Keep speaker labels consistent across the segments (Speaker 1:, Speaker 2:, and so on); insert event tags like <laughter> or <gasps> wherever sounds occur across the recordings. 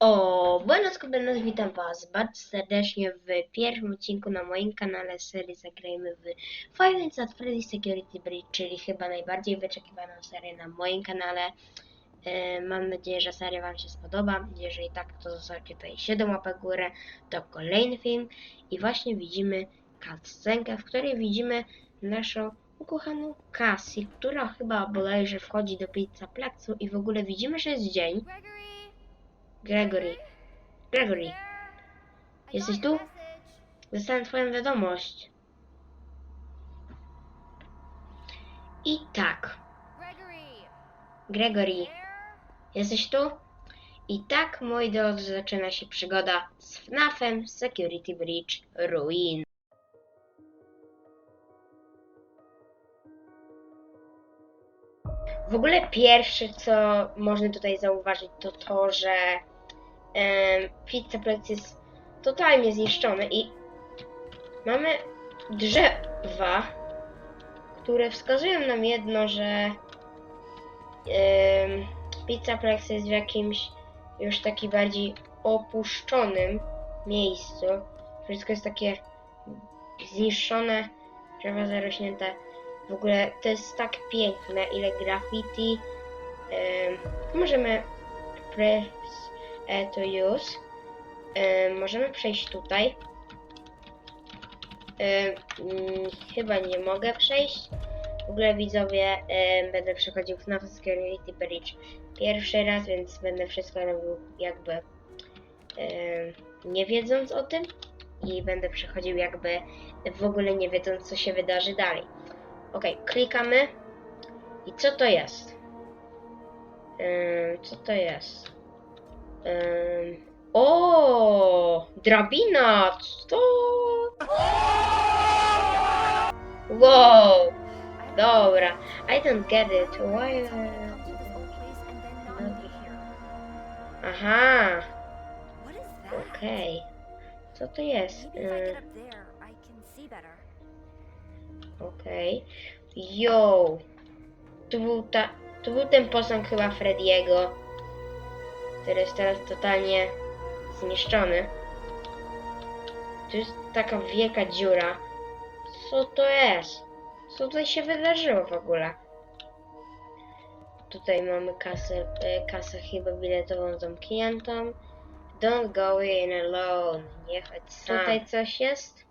Speaker 1: O, buenos buenos, witam was bardzo serdecznie w pierwszym odcinku na moim kanale serii Zagrajmy w Five Nights at Freddy's Security Breach, czyli chyba najbardziej wyczekiwaną serię na moim kanale. E, Mam nadzieję, że seria wam się spodoba. Jeżeli tak, to zostawcie tutaj 7 łapek górę. To kolejny film i właśnie widzimy cutscenkę, w której widzimy naszą ukochaną Cassie, która chyba bodajże wchodzi do pizzaplexu i w ogóle widzimy, że jest dzień.
Speaker 2: Gregory!
Speaker 1: Gregory. Gregory, Jesteś tu? dostałem twoją wiadomość. I tak,
Speaker 2: Gregory!
Speaker 1: Jesteś tu? I tak, moi drodzy, zaczyna się przygoda z FNAFem Security Breach Ruin. W ogóle pierwsze, co można tutaj zauważyć, to to, że em, Pizzaplex jest totalnie zniszczony i mamy drzewa, które wskazują nam jedno, że em, Pizzaplex jest w jakimś już taki bardziej opuszczonym miejscu. Wszystko jest takie zniszczone, drzewa zarośnięte. W ogóle to jest tak piękne, ile graffiti. Em, możemy press e, to use. Em, możemy przejść tutaj. Em, mm, chyba nie mogę przejść. W ogóle widzowie, em, będę przechodził w FNAF Security Breach pierwszy raz, więc będę wszystko robił jakby em, nie wiedząc o tym i będę przechodził jakby w ogóle nie wiedząc co się wydarzy dalej. Ok, klikamy. I co to jest? Ym, co to jest? O, drabina! Co? Wow! Dobra, I don't get it. Why?
Speaker 2: To.
Speaker 1: Aha, okej. Co to jest? Okej. Yo! Tu był, ta, tu był ten posąg chyba Frediego, który jest teraz totalnie zniszczony. Tu jest taka wielka dziura. Co to jest? Co tutaj się wydarzyło w ogóle? Tutaj mamy kasę, e, kasę chyba biletową zamkniętą. Don't go in alone. Nie chodź sam. Tutaj coś jest?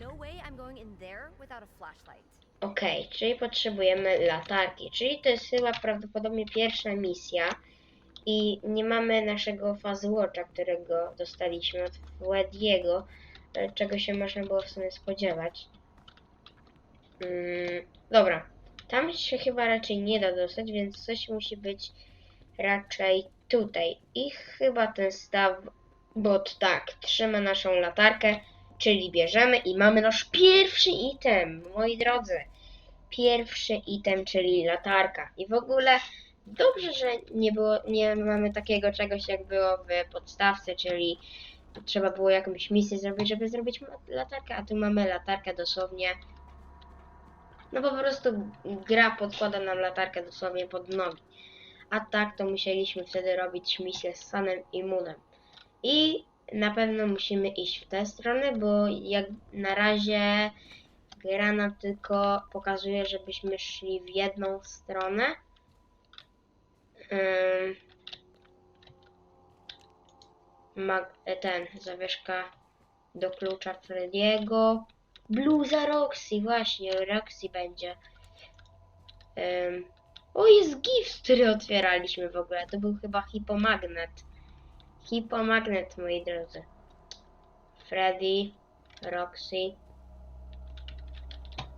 Speaker 2: No way I'm going in there without a flashlight.
Speaker 1: Okej, czyli potrzebujemy latarki, czyli to jest chyba prawdopodobnie pierwsza misja i nie mamy naszego Fazwatcha, którego dostaliśmy od Frediego, e, czego się można było w sumie spodziewać. Mm, dobra, tam się chyba raczej nie da dostać, więc coś musi być raczej tutaj. I chyba ten staw, bo tak, trzyma naszą latarkę, czyli bierzemy i mamy nasz pierwszy item, moi drodzy. Pierwszy item, czyli latarka. I w ogóle dobrze, że nie było, nie mamy takiego czegoś jak było w podstawce, czyli trzeba było jakąś misję zrobić, żeby zrobić latarkę, a tu mamy latarkę dosłownie. No po prostu gra podkłada nam latarkę dosłownie pod nogi. A tak to musieliśmy wtedy robić misję z Sanem i Moonem. I na pewno musimy iść w tę stronę, bo jak na razie gra nam tylko pokazuje, żebyśmy szli w jedną stronę. Ym, mag- e, ten, zawieszka do klucza Frediego. Bluza Roxy, właśnie, Roxy będzie. Ym, o, jest gift, który otwieraliśmy w ogóle. To był chyba hipomagnet. Hipomagnet, moi drodzy. Freddy, Roxy.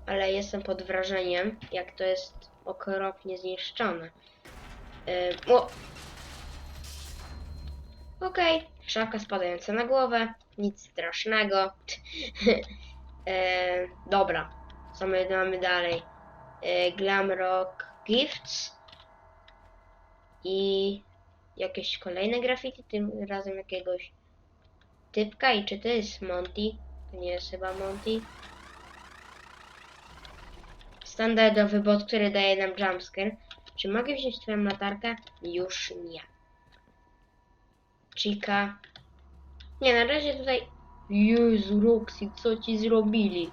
Speaker 1: Ale jestem pod wrażeniem, jak to jest okropnie zniszczone. Ym, o! Okej, szafka spadająca na głowę. Nic strasznego. <laughs> Ym, dobra, co my mamy dalej? Yy, Glamrock Gifts. I jakieś kolejne graffiti, tym razem jakiegoś typka. I czy to jest Monty? To nie jest chyba Monty. Standardowy bot, który daje nam jumpscare. Czy mogę wziąć twoją latarkę? Już nie. Chica. Nie, na razie tutaj... Jezu, Roxy, co ci zrobili?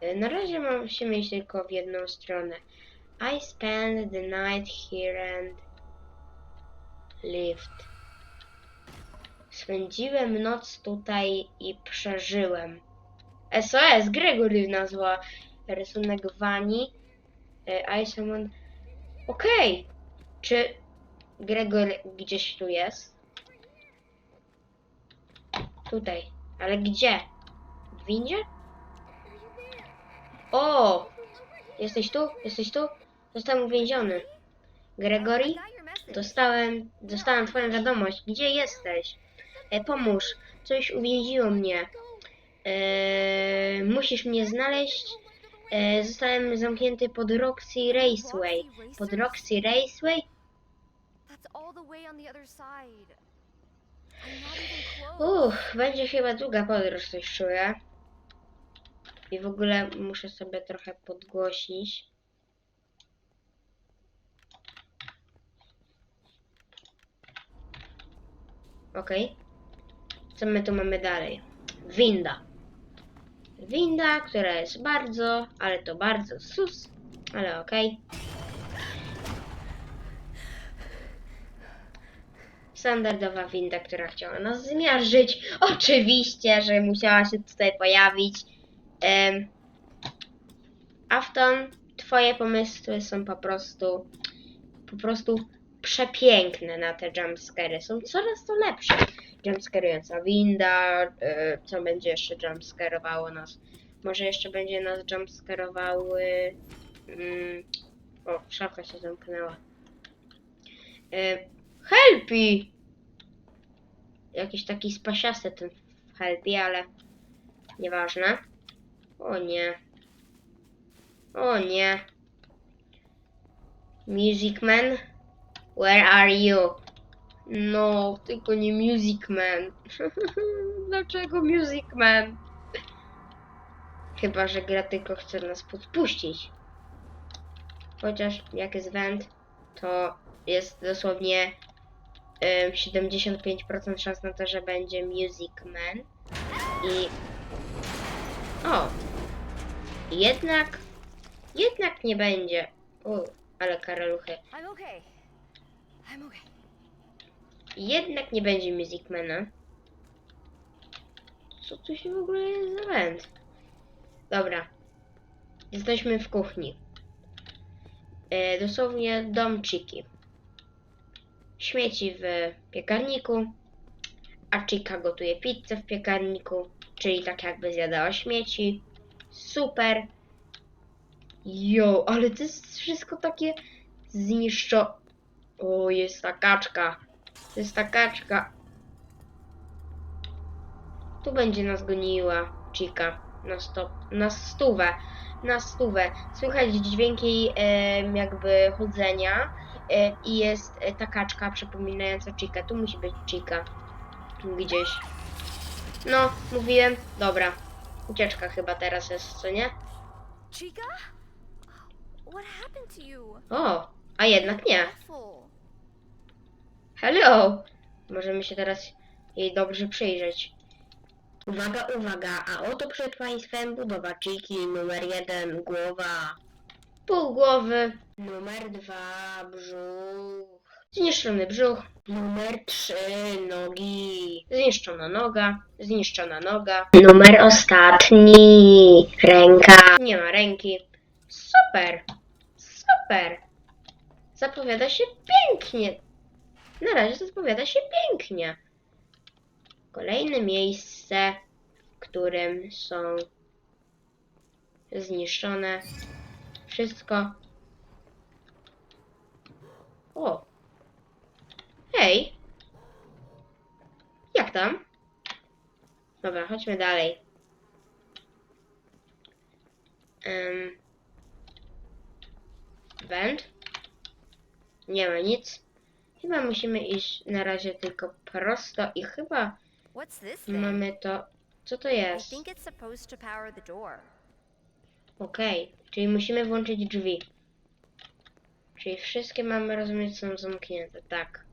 Speaker 1: E, Na razie musimy iść tylko w jedną stronę. I spent the night here and lived. Spędziłem noc tutaj i przeżyłem. SOS, Gregory nazwa rysunek Wani. E, I someone... Okej. Czy Gregor gdzieś tu jest? Tutaj. Ale gdzie? W windzie? O! Jesteś tu? Jesteś tu? Zostałem uwięziony. Gregory? Dostałem, dostałem twoją wiadomość. Gdzie jesteś? E, pomóż. Coś uwięziło mnie. E, musisz mnie znaleźć. E, zostałem zamknięty pod Roxy Raceway. Pod Roxy Raceway?
Speaker 2: That's all the way on the other side. I'm not even close.
Speaker 1: Uff, będzie chyba długa podróż, coś czuję. I w ogóle muszę sobie trochę podgłośnić. Okej. Co my tu mamy dalej? Winda. Winda, która jest bardzo, ale to bardzo sus, ale okej. Standardowa winda, która chciała nas zmiażdżyć. Oczywiście, że musiała się tutaj pojawić. Em, Afton, twoje pomysły są po prostu po prostu przepiękne na te jumpscary. Są coraz to lepsze. Jumpscarująca winda, e, co będzie jeszcze jumpscarowało nas? Może jeszcze będzie nas jumpscarowały... Mm, o, szafka się zamknęła. E, Helpy! Jakiś taki spasiasty ten Helpy, ale nieważne. O nie. O nie. Music Man? Where are you? No, tylko nie Music Man. <laughs> Dlaczego Music Man? Chyba, że gra tylko chce nas podpuścić. Chociaż jak jest węd, to jest dosłownie em, 75% szans na to, że będzie Music Man. I... O! Jednak... Jednak nie będzie. O, ale karaluchy.
Speaker 2: I'm okay. I'm okay.
Speaker 1: Jednak nie będzie Musicmana. Co tu się w ogóle jest za? Dobra. Jesteśmy w kuchni. E, dosłownie dom Chiki. Śmieci w piekarniku, a Chica gotuje pizzę w piekarniku, czyli tak jakby zjadała śmieci. Super. Jo, ale to jest wszystko takie zniszczo... O, jest ta kaczka. To jest ta kaczka. Tu będzie nas goniła Chica. Na, sto, na stówę. Na stówę. Słychać dźwięki em, jakby chodzenia e, i jest e, ta kaczka przypominająca Chica. Tu musi być Chica. Gdzieś. No, mówiłem. Dobra. Ucieczka chyba teraz jest, co nie?
Speaker 2: Chica? What happened to you?
Speaker 1: O, a jednak nie. Hello! Możemy się teraz jej dobrze przyjrzeć. Uwaga, uwaga, a oto przed Państwem budowa Chiki numer jeden, głowa. Pół głowy. Numer dwa, brzuch. Zniszczony brzuch. Numer trzy, nogi. Zniszczona noga. Zniszczona noga. Numer ostatni, ręka. Nie ma ręki. Super! Super! Zapowiada się pięknie. Na razie zapowiada się pięknie. Kolejne miejsce, w którym są zniszczone wszystko. O! Hej! Jak tam? Dobra, chodźmy dalej. Um? Nie ma nic. Chyba musimy iść na razie tylko prosto i chyba
Speaker 2: What's this thing?
Speaker 1: mamy to. Co to
Speaker 2: I
Speaker 1: jest?
Speaker 2: think it's supposed to power the door.
Speaker 1: Okej, czyli musimy włączyć drzwi. Czyli wszystkie mamy rozumieć są zamknięte, tak.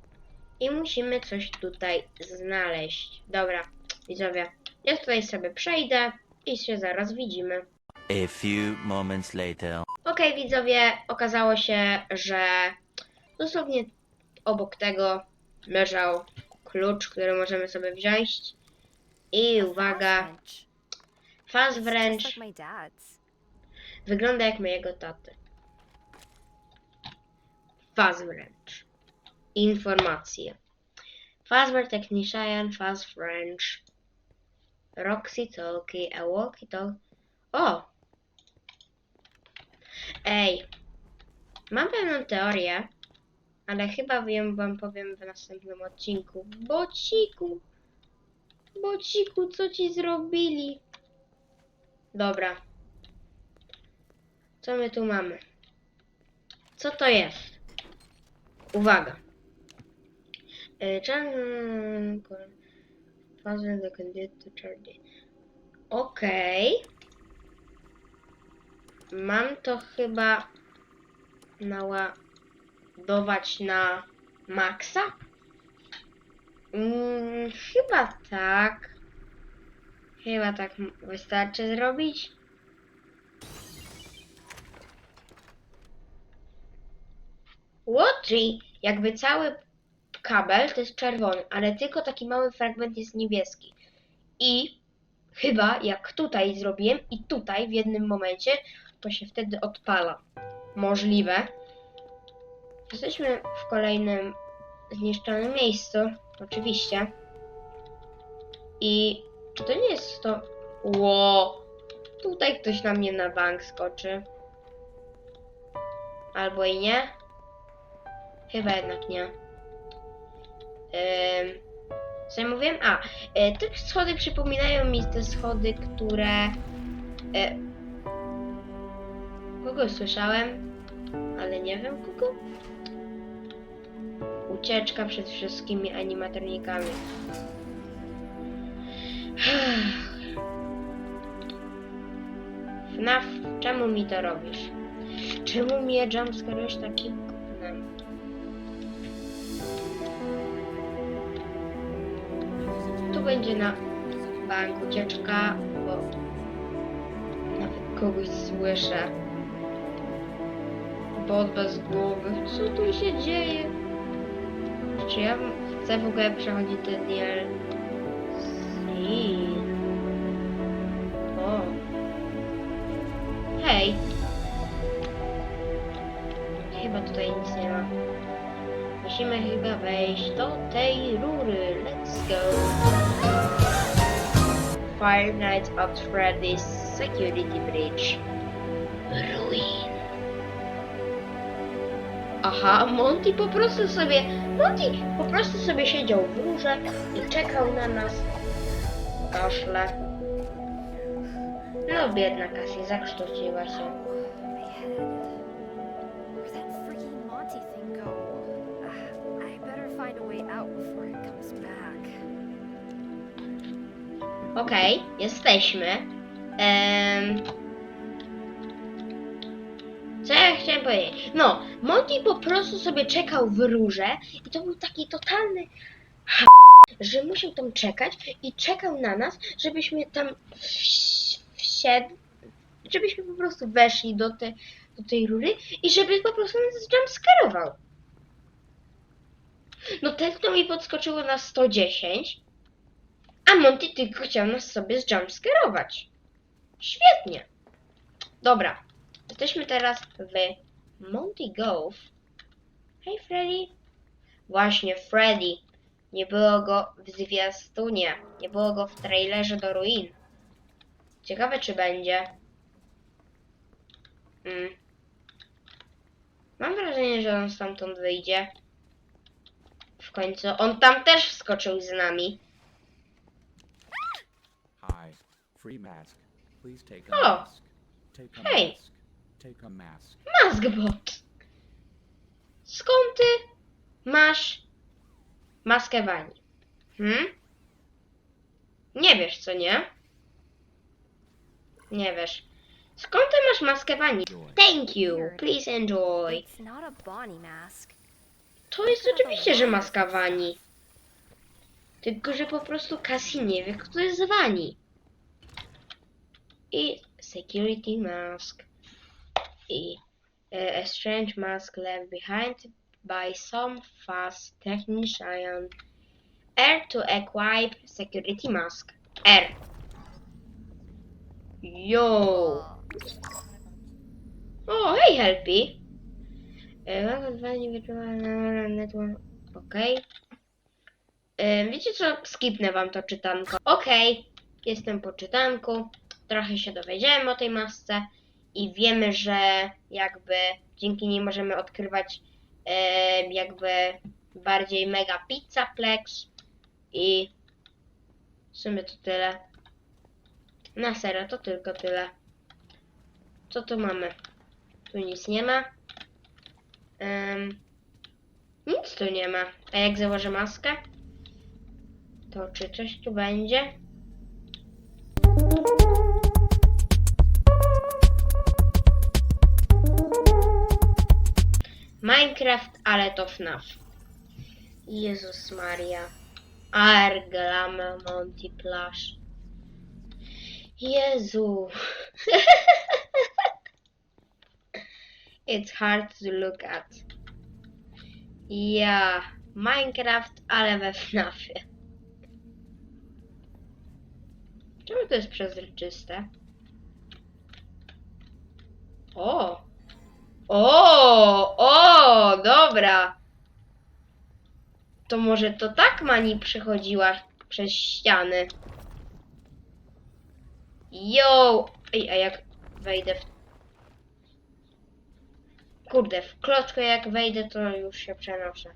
Speaker 1: I musimy coś tutaj znaleźć. Dobra, widzowie, ja tutaj sobie przejdę i się zaraz widzimy.
Speaker 3: A few moments later.
Speaker 1: Okej, widzowie, okazało się, że dosłownie obok tego leżał klucz, który możemy sobie wziąć. I uwaga,
Speaker 2: It's
Speaker 1: wręcz wygląda jak mojego taty. Faz wręcz. Informacje. Fazbear Technician, Faz French. Roxy Talkie, a Walkie Talkie. O! Ej! Mam pewną teorię, ale chyba wiem, wam powiem w następnym odcinku. Bociku! Bociku, co ci zrobili? Dobra. Co my tu mamy? Co to jest? Uwaga. E, Puzzle the. Okej. Mam to chyba naładować na maksa? Mm, chyba tak. Chyba tak wystarczy zrobić. Łotri, jakby cały kabel to jest czerwony, ale tylko taki mały fragment jest niebieski. I chyba jak tutaj zrobiłem i tutaj w jednym momencie, to się wtedy odpala. Możliwe. Jesteśmy w kolejnym zniszczonym miejscu, oczywiście. I czy to nie jest to... Ło! Tutaj ktoś na mnie na bank skoczy. Albo i nie. Chyba jednak nie. Ym, co ja mówiłem? A, e, te schody przypominają mi te schody, które... E, kogo słyszałem? Ale nie wiem kogo. Ucieczka przed wszystkimi animatronikami. FNAF, czemu mi to robisz? Czemu mnie jumpscarujesz takim gównem? Tu będzie na bank ucieczka, bo nawet kogoś słyszę. Bot bez głowy. Co tu się dzieje? Czy ja chcę w ogóle przechodzić ten DLC? O. Hej. Chyba tutaj nic nie ma. Musimy chyba wejść do tej rury. Let's go. Five Nights at Freddy's Security Bridge. Aha, Monty po prostu sobie. Monty po prostu sobie siedział w rurze i czekał na nas. Kaszle. No, biedna Cassie, zakształciła się.
Speaker 2: My head. Where'd that
Speaker 1: Co ja chciałem powiedzieć? No, Monty po prostu sobie czekał w rurze i to był taki totalny ch... że musiał tam czekać i czekał na nas, żebyśmy tam wsiedli, żebyśmy po prostu weszli do, te, do tej rury i żeby po prostu nas jumpscarował. No tętno mi podskoczyło na 110, a Monty tylko chciał nas sobie zjumpscarować. Świetnie. Dobra. Jesteśmy teraz w Monty Golf. Hej Freddy. Właśnie Freddy. Nie było go w zwiastunie. Nie było go w trailerze do ruin. Ciekawe czy będzie. Mm. Mam wrażenie, że on stamtąd wyjdzie. W końcu. On tam też wskoczył z nami.
Speaker 4: Hi, free mask. Please take a mask. Take a mask.
Speaker 1: Maskbot. Skąd ty masz maskę Wani? Hmm? Nie wiesz, co nie? Nie wiesz. Skąd ty masz maskę Wani? Thank you. Please enjoy.
Speaker 2: It's not a Bonnie mask.
Speaker 1: To jest oczywiście, że maska Wani. Tylko, że po prostu Cassie nie wie, kto jest Wani. I security mask. E, a strange mask left behind by some fast technician. R to equip security mask. R. Yo. O, hej, Helpy. E. Okej. E, Wiecie co? Skipnę wam to czytanko. Okej, jestem po czytanku. Trochę się dowiedziałem o tej masce i wiemy, że jakby dzięki niej możemy odkrywać jakby bardziej mega pizzaplex i w sumie to tyle. Na serio, to tylko tyle. Co tu mamy? Tu nic nie ma. Em, nic tu nie ma. A jak założę maskę? To czy coś tu będzie? Minecraft, ale to FNAF. Jezus Maria. Arglam Monty Plash. Jezu. <laughs> It's hard to look at. Ja, Minecraft, ale we FNAFie. Czemu to jest przezroczyste? O! O! O! Dobra! To może to tak Mani przechodziła przez ściany. Yo! Ej, a jak wejdę w... Kurde, w klocku jak wejdę, to już się przenoszę.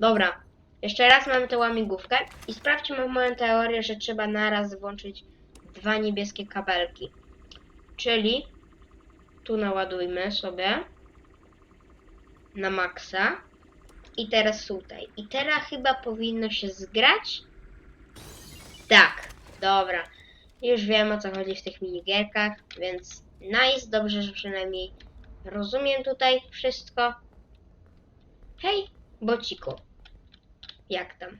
Speaker 1: Dobra, jeszcze raz mamy tę łamigłówkę i sprawdźmy moją teorię, że trzeba naraz włączyć dwa niebieskie kabelki. Czyli tu naładujmy sobie na maksa i teraz tutaj. I teraz chyba powinno się zgrać. Tak, dobra. Już wiem o co chodzi w tych minigierkach, więc nice, dobrze, że przynajmniej rozumiem tutaj wszystko. Hej, bociku. Jak tam?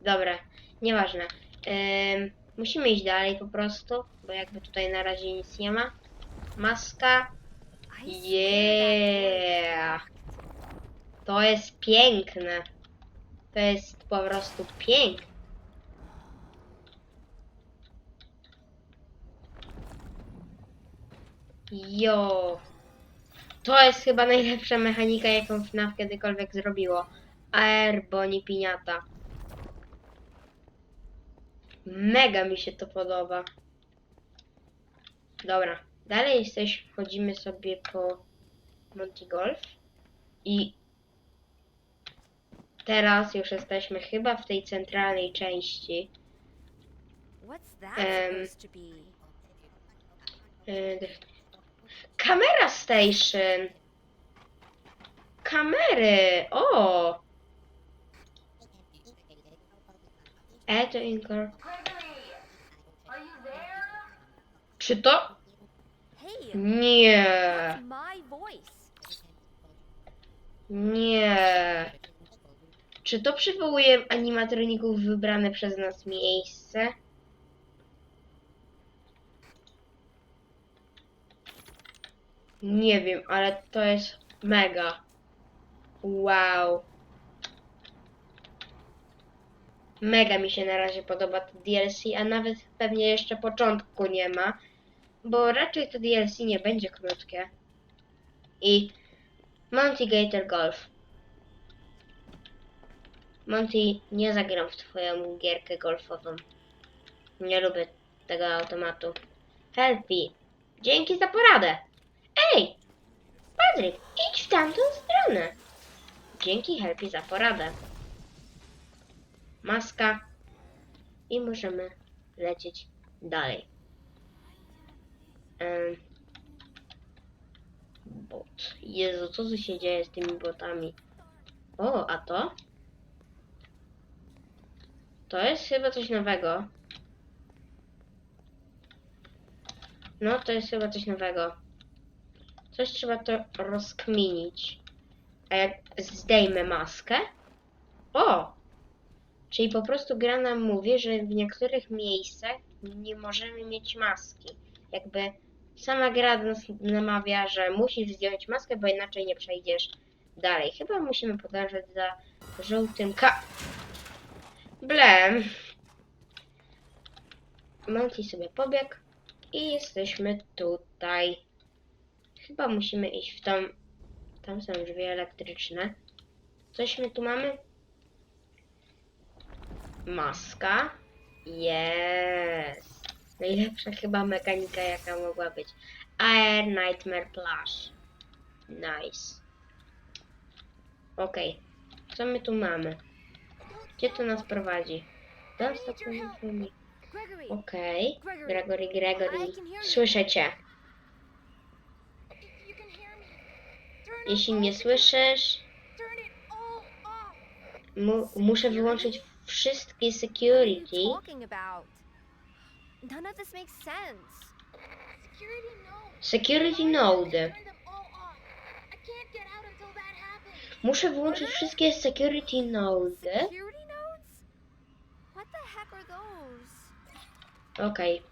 Speaker 1: Dobra, nieważne. Ym, musimy iść dalej po prostu, bo jakby tutaj na razie nic nie ma. Maska. Yeah. To jest piękne. To jest po prostu piękne. Jo. To jest chyba najlepsza mechanika, jaką FNAF kiedykolwiek zrobiło. AR Boni Piniata. Mega mi się to podoba. Dobra, dalej jesteś, chodzimy sobie po Monty Golf i teraz już jesteśmy chyba w tej centralnej części.
Speaker 2: What's that supposed to be?
Speaker 1: Yy, Kamera Station! Kamery! O! Add. Czy to?
Speaker 2: Hey,
Speaker 1: Nie!
Speaker 2: that's my voice.
Speaker 1: Nie. Czy to przywołuje animatroników wybrane przez nas miejsce? Nie wiem, ale to jest mega. Wow. Mega mi się na razie podoba to DLC, a nawet pewnie jeszcze początku nie ma, bo raczej to DLC nie będzie krótkie. I Monty Gator Golf. Monty, nie zagram w twoją gierkę golfową. Nie lubię tego automatu. Helpy, dzięki za poradę. Ej, Patryk, idź w tamtą stronę. Dzięki Helpy za poradę. Maska. I możemy lecieć dalej. Em, bot. Jezu, co tu się dzieje z tymi botami? O, a to? To jest chyba coś nowego. No, to jest chyba coś nowego. Coś trzeba to rozkminić. A jak zdejmę maskę? O! Czyli po prostu gra nam mówi, że w niektórych miejscach nie możemy mieć maski. Jakby sama gra nas namawia, że musisz zdjąć maskę, bo inaczej nie przejdziesz dalej. Chyba musimy podążać za żółtym ka... Blem. Monty sobie pobiegł i jesteśmy tutaj. Chyba musimy iść w tą... Tam są drzwi elektryczne. Coś my tu mamy? Maska. Jest. Najlepsza chyba mechanika jaka mogła być. Air Nightmare Plus. Nice. Okej. Co my tu mamy? Gdzie to nas prowadzi? Don't stop for me.
Speaker 2: Gregory,
Speaker 1: Okej. Gregory, Gregory. Słyszę cię. Jeśli mnie słyszysz, mu muszę wyłączyć wszystkie security.
Speaker 2: Security no.
Speaker 1: Node. Muszę wyłączyć wszystkie security node.
Speaker 2: Security nodes? What the heck are
Speaker 1: Okej.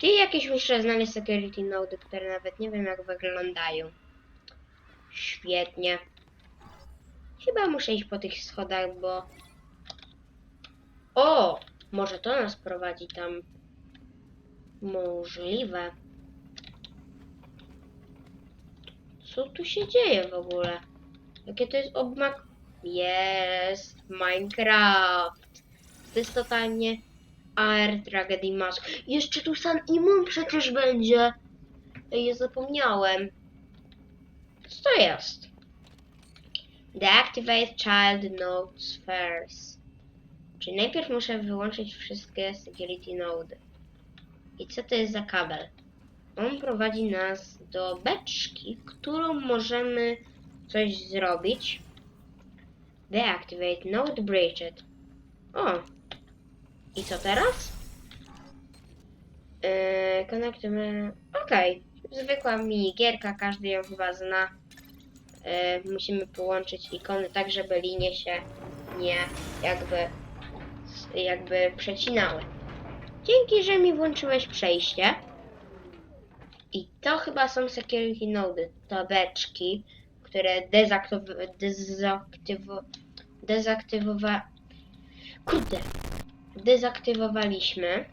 Speaker 1: Ty jakieś muszę znaleźć security node, które nawet nie wiem jak wyglądają. Świetnie. Chyba muszę iść po tych schodach, bo... O! Może to nas prowadzi tam. Możliwe. Co tu się dzieje w ogóle? Jakie to jest obmak? Jest Minecraft. To jest totalnie AR Tragedy Mask. Jeszcze tu San Imon przecież będzie. Ja zapomniałem. Co to jest? Deactivate Child Nodes first. Czyli najpierw muszę wyłączyć wszystkie security node. I co to jest za kabel? On prowadzi nas do beczki, którą możemy coś zrobić. Deactivate Node Breached. O, i co teraz? Yy, connect to me- Okej. Zwykła minigierka, każdy ją chyba zna. Yy, musimy połączyć ikony tak, żeby linie się nie jakby jakby przecinały. Dzięki, że mi włączyłeś przejście. I to chyba są security node, tabeczki, które dezaktyw dezaktywo dezaktywowa Kurde, dezaktywowaliśmy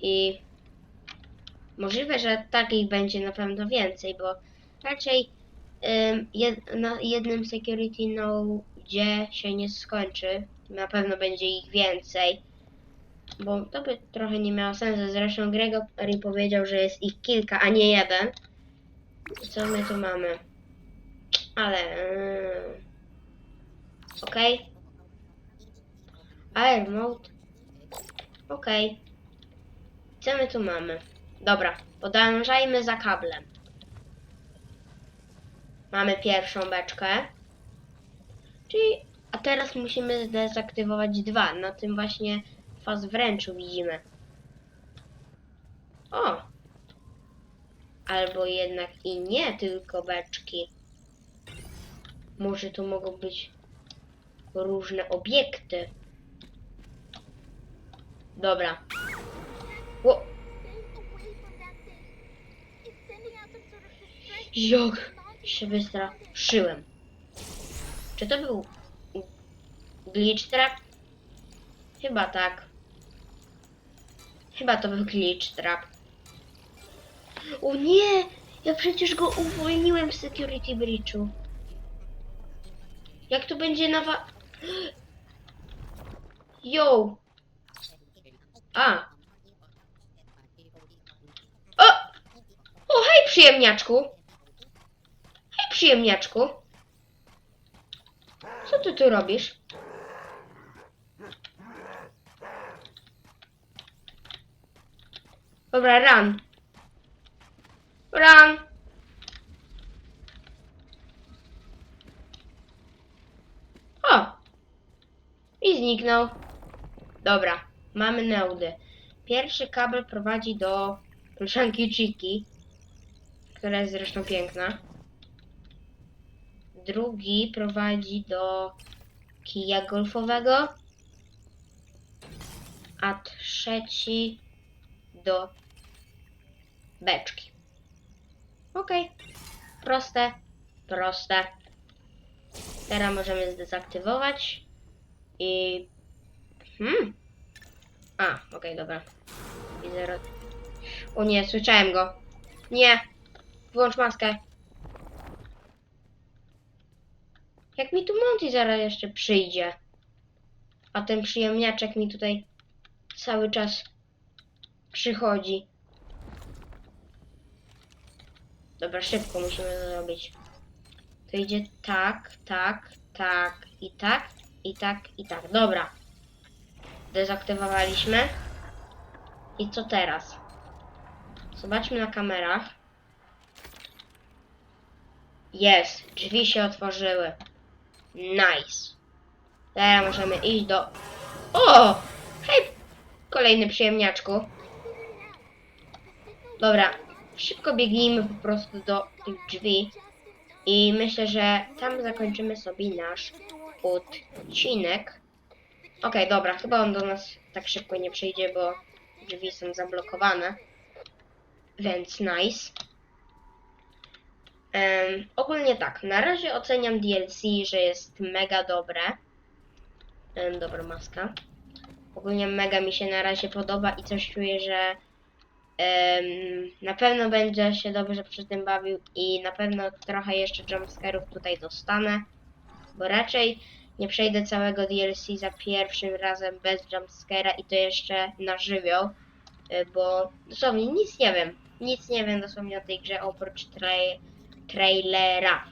Speaker 1: i możliwe, że takich będzie na pewno więcej, bo raczej ym, jed, na jednym security node się nie skończy. Na pewno będzie ich więcej, bo to by trochę nie miało sensu. Zresztą Gregory powiedział, że jest ich kilka, a nie jeden. Co my tu mamy? Ale... Yy, Okej. Air mode. Okej. Co my tu mamy? Dobra, podążajmy za kablem. Mamy pierwszą beczkę. Czyli, a teraz musimy zdezaktywować dwa. Na tym właśnie faz wręczu widzimy. O! Albo jednak i nie tylko beczki. Może tu mogą być różne obiekty. Dobra. Ło, jak się wystraszyłem. Czy to był glitch trap? Chyba tak. Chyba to był glitch trap. O nie! Ja przecież go uwolniłem w security breachu. Jak to będzie nawa... <gasps> Yo! A! O! O, hej przyjemniaczku! Hej przyjemniaczku! Co ty tu robisz? Dobra, run. Run. O! I zniknął. Dobra, mamy neudy. Pierwszy kabel prowadzi do pluszanki Chiki, która jest zresztą piękna. drugi prowadzi do kija golfowego, a trzeci do beczki. Okej. Proste, proste. Teraz możemy zdezaktywować i... Hmm. A, okej, dobra. Widzę... O nie, słyszałem go. Nie. Wyłącz maskę. Jak mi tu Monty zaraz jeszcze przyjdzie. A ten przyjemniaczek mi tutaj cały czas przychodzi. Dobra, szybko musimy to zrobić. To idzie tak, tak, tak i tak, i tak, i tak. Dobra. Dezaktywowaliśmy. I co teraz? Zobaczmy na kamerach. Jest, drzwi się otworzyły. Nice. Teraz możemy iść do... O! Hej, kolejny przyjemniaczku. Dobra, szybko biegnijmy po prostu do tych drzwi. I myślę, że tam zakończymy sobie nasz odcinek. Okej, dobra, chyba on do nas tak szybko nie przyjdzie, bo drzwi są zablokowane. Więc nice. Em, ogólnie tak, na razie oceniam DLC, że jest mega dobre. Em, dobra, maska. Ogólnie mega mi się na razie podoba i coś czuję, że em, na pewno będzie się dobrze przy tym bawił i na pewno trochę jeszcze jumpscarów tutaj dostanę, bo raczej nie przejdę całego DLC za pierwszym razem bez jumpscara i to jeszcze na żywioł, y, bo dosłownie nic nie wiem, nic nie wiem dosłownie o tej grze oprócz trai trailera.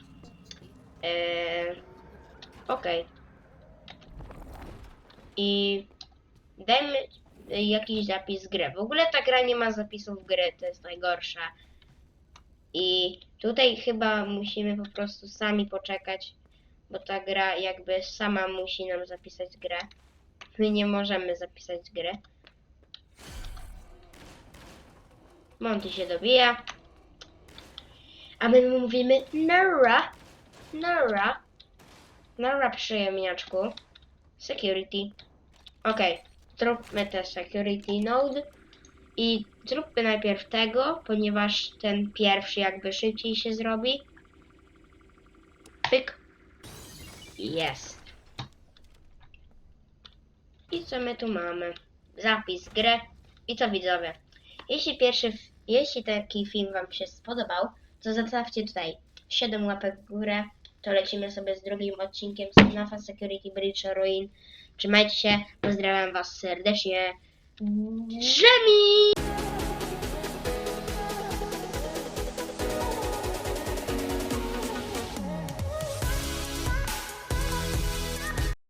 Speaker 1: Yy, Okej. I dajmy jakiś zapis gry. W ogóle ta gra nie ma zapisów gry, to jest najgorsze. I tutaj chyba musimy po prostu sami poczekać, bo ta gra jakby sama musi nam zapisać grę. My nie możemy zapisać gry. Monty się dobija. A my mówimy Nara, Nara, Nara przyjemniaczku. Security. Okej, zróbmy te security node i zróbmy najpierw tego, ponieważ ten pierwszy jakby szybciej się zrobi. Pyk. Jest. I co my tu mamy? Zapis gry. I co widzowie? Jeśli pierwszy, jeśli taki film Wam się spodobał, to zostawcie tutaj 7 łapek w górę. To lecimy sobie z drugim odcinkiem z FNAFa Security Breach Ruin. Trzymajcie się, pozdrawiam Was serdecznie. Drzemi!